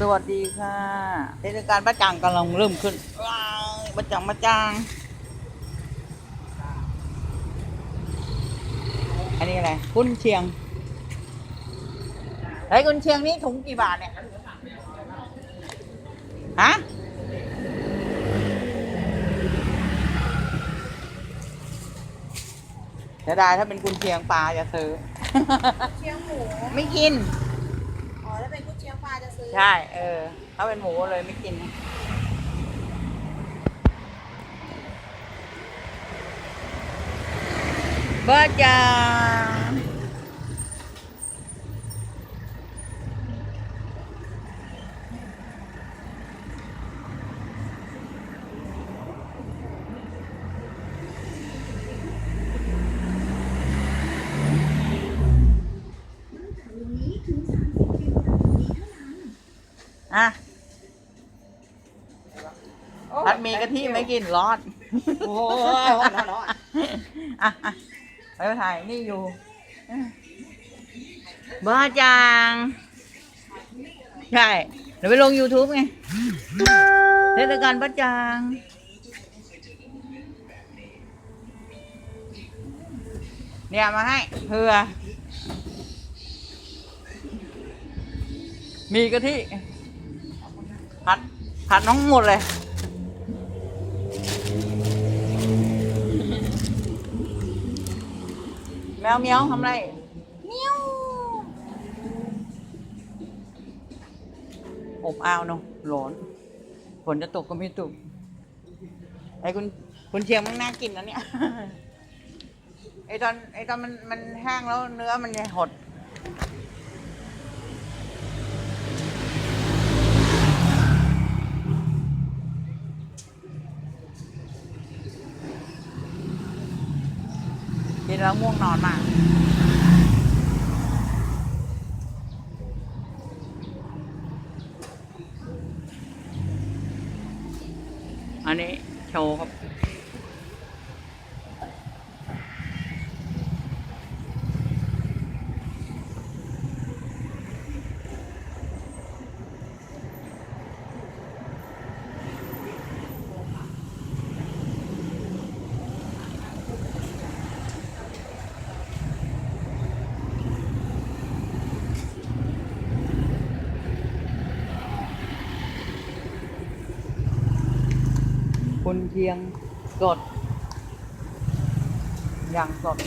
สวัสดีค่ะเทศกาลประจังกำลังเริ่มขึ้นว้าวประจังประจังอันนี้อะไรกุนเชียงไอ้ยกุนเชียงนี่ถุงกี่บาทเนี่ยฮะจะได้ถ้าเป็นกุนเชียงปลาจะซื้อเชียงหมูไม่กินอ๋อถ้า เป็นกุนเชียงปลาจะซื้อใช่ เออ ถ้าเป็นหมูเลยไม่กินนะเบอร์จัง อะผัดมีกะทิไม่กินร้อนโอ้ยร้อนร้อนร้อนอะอะไปถ่ายนี่อยู่บอร์จางใช่เดี๋ยวไปลง YouTube ไงเทศกาลประจางเนี่ยมาให้เผื่อมีกะทิัดน้องหมดเลย แมวเมียวทำไรเมียวอบอ้าวเนาะร้อนฝนจะตกก็ไม่ตกไอ้คุณคุณเชียงมันน่ากินนะเนี่ยไอ้ตอนไอ้ตอนมันมันแห้งแล้วเนื้อมันจะหด กินแล้วง่วงนอนมากอันนี้โชว์ครับ คุณเชียงสด อย่างสด